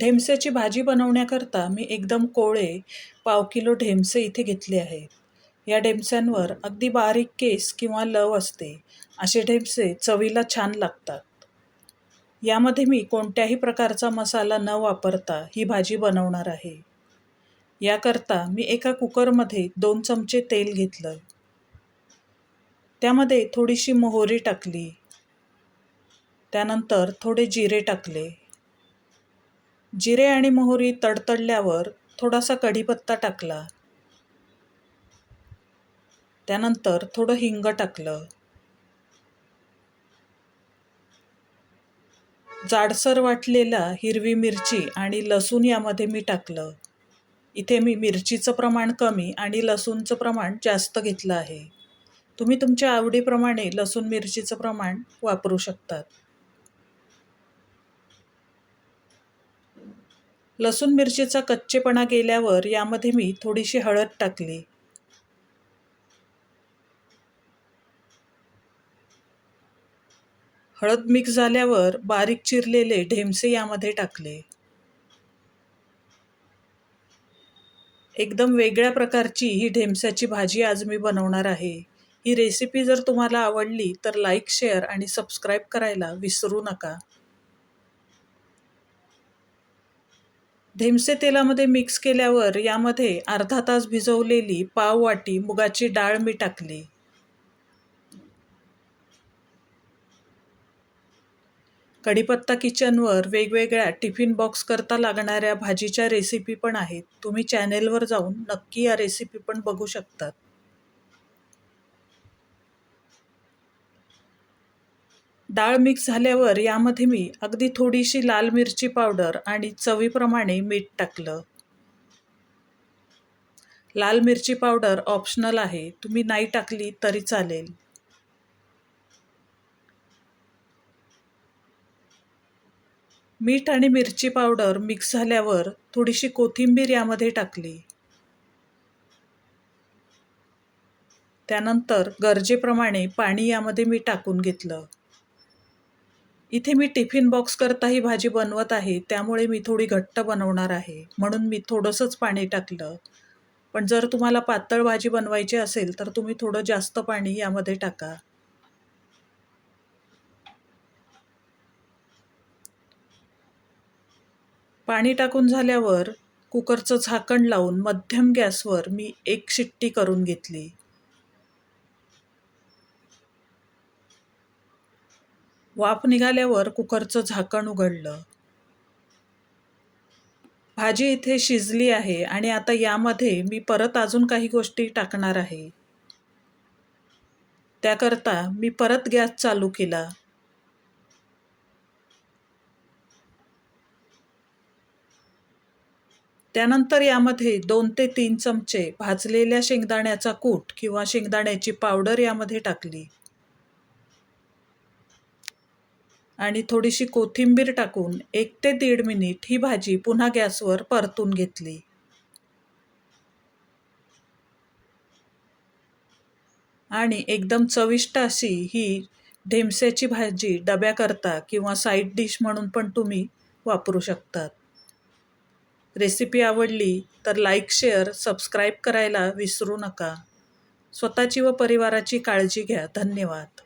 ढेमस्याची भाजी बनवण्याकरता मी एकदम कोवळे पाव किलो ढेमसे इथे घेतले आहेत या ढेमस्यांवर अगदी बारीक केस किंवा लव असते. असे ढेमसे चवीला छान लागतात. यामध्ये मी कोणत्याही प्रकारचा मसाला न वापरता ही भाजी बनवणार आहे. याकरता मी एका कुकरमध्ये दोन चमचे तेल घेतलं. त्यामध्ये थोडीशी मोहरी टाकली. त्यानंतर थोडे जिरे टाकले. जिरे आणि मोहरी तडतडल्यावर थोडासा कढीपत्ता टाकला. त्यानंतर थोडं हिंग टाकलं. जाडसर वाटलेला हिरवी मिरची आणि लसूण यामध्ये मी टाकलं. इथे मी मिरचीचं प्रमाण कमी आणि लसूणचं प्रमाण जास्त घेतलं आहे. तुम्ही तुमच्या आवडीप्रमाणे लसूण मिरचीचं प्रमाण वापरू शकतात. लसूण मिरचीचा कच्चेपणा गेल्यावर यामध्ये मी थोडीशी हळद टाकली. हळद मिक्स झाल्यावर बारीक चिरलेले ढेमसे यामध्ये टाकले. एकदम वेगळ्या प्रकारची ही ढेमस्याची भाजी आज मी बनवणार आहे. ही रेसिपी जर तुम्हाला आवडली तर लाईक शेअर आणि सबस्क्राईब करायला विसरू नका. धेमसे तेलामध्ये मिक्स केल्यावर यामध्ये अर्धा तास भिजवलेली पाव वाटी मुगाची डाळ मी टाकली. कढीपत्ता किचनवर वेगवेगळ्या टिफिन बॉक्स करता लागणाऱ्या भाजीच्या रेसिपी पण आहेत. तुम्ही चॅनेलवर जाऊन नक्की या रेसिपी पण बघू शकतात. डाळ मिक्स झाल्यावर यामध्ये मी अगदी थोडीशी लाल मिरची पावडर आणि चवीप्रमाणे मीठ टाकलं. लाल मिरची पावडर ऑप्शनल आहे. तुम्ही नाही टाकली तरी चालेल. मीठ आणि मिरची पावडर मिक्स झाल्यावर थोडीशी कोथिंबीर यामध्ये टाकली. त्यानंतर गरजेप्रमाणे पाणी यामध्ये मी टाकून घेतलं. इथे मी टिफिन बॉक्स करता ही भाजी बनवत आहे त्यामुळे मी थोडी घट्ट बनवणार आहे. म्हणून मी थोडंसंच पाणी टाकलं. पण जर तुम्हाला पातळ भाजी बनवायची असेल तर तुम्ही थोडं जास्त पाणी यामध्ये टाका. पाणी टाकून झाल्यावर कुकरचं झाकण लावून मध्यम गॅसवर मी एक शिट्टी करून घेतली. वाफ निघाल्यावर कुकरचं झाकण उघडलं. भाजी इथे शिजली आहे आणि आता यामध्ये मी परत अजून काही गोष्टी टाकणार आहे. त्याकरता मी परत गॅस चालू केला. त्यानंतर यामध्ये दोन ते तीन चमचे भाजलेल्या शेंगदाण्याचा कूट किंवा शेंगदाण्याची पावडर यामध्ये टाकली. आणि थोडीशी कोथिंबीर टाकून एक ते दीड मिनिट ही भाजी पुन्हा गॅसवर परतून घेतली. आणि एकदम चविष्ट अशी ही ढेमस्याची भाजी डब्याकरता किंवा साईड डिश म्हणून पण तुम्ही वापरू शकतात. रेसिपी आवडली तर लाईक शेअर सबस्क्राईब करायला विसरू नका. स्वतःची व परिवाराची काळजी घ्या. धन्यवाद.